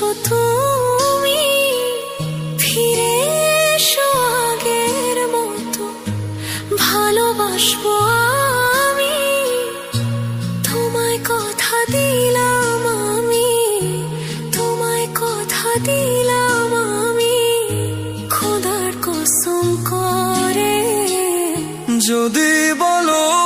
তুমি মতো। ভালোবাসবো আমি তোমায় কথা দিলাম তোমায় কথা দিলাম করে যদি বলো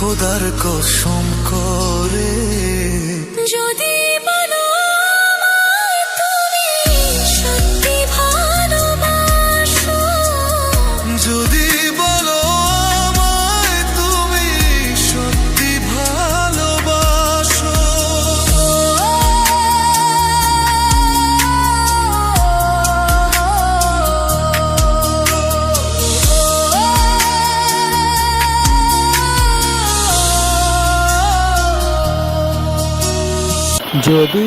খোদার কসম করে। যদি যদি